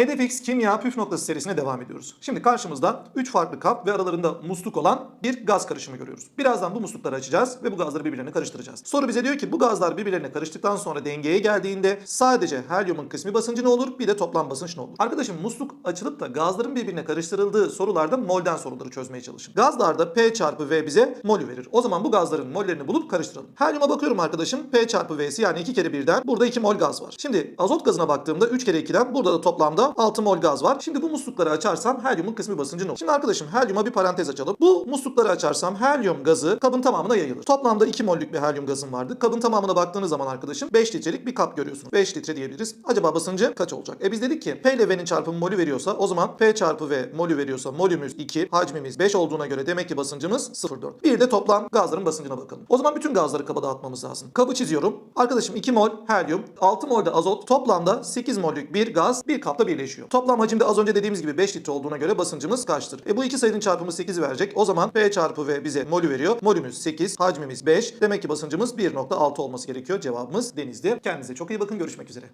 HedefX Kimya Püf Noktası serisine devam ediyoruz. Şimdi karşımızda 3 farklı kap ve aralarında musluk olan bir gaz karışımı görüyoruz. Birazdan bu muslukları açacağız ve bu gazları birbirlerine karıştıracağız. Soru bize diyor ki bu gazlar birbirlerine karıştıktan sonra dengeye geldiğinde sadece helyumun kısmi basıncı ne olur bir de toplam basınç ne olur? Arkadaşım musluk açılıp da gazların birbirine karıştırıldığı sorularda molden soruları çözmeye çalışın. Gazlarda P çarpı V bize molü verir. O zaman bu gazların mollerini bulup karıştıralım. Helyuma bakıyorum arkadaşım P çarpı V'si yani 2 kere 1'den burada 2 mol gaz var. Şimdi azot gazına baktığımda 3 kere 2'den burada da toplamda 6 mol gaz var. Şimdi bu muslukları açarsam helyumun kısmi basıncı ne olur? Şimdi arkadaşım helyuma bir parantez açalım. Bu muslukları açarsam helyum gazı kabın tamamına yayılır. Toplamda 2 mollük bir helyum gazım vardı. Kabın tamamına baktığınız zaman arkadaşım 5 litrelik bir kap görüyorsunuz. 5 litre diyebiliriz. Acaba basıncı kaç olacak? E biz dedik ki P ile V'nin çarpımı molü veriyorsa o zaman P çarpı V molü veriyorsa molümüz 2, hacmimiz 5 olduğuna göre demek ki basıncımız 0,4. Bir de toplam gazların basıncına bakalım. O zaman bütün gazları kaba dağıtmamız lazım. Kabı çiziyorum. Arkadaşım 2 mol helyum, 6 mol de azot, toplamda 8 mollük bir gaz bir kapta birleşiyor. Toplam hacimde az önce dediğimiz gibi 5 litre olduğuna göre basıncımız kaçtır? E bu iki sayının çarpımı 8'i verecek. O zaman P çarpı V bize molü veriyor. Molümüz 8, hacmimiz 5. Demek ki basıncımız 1.6 olması gerekiyor. Cevabımız denizdi. Kendinize çok iyi bakın. Görüşmek üzere.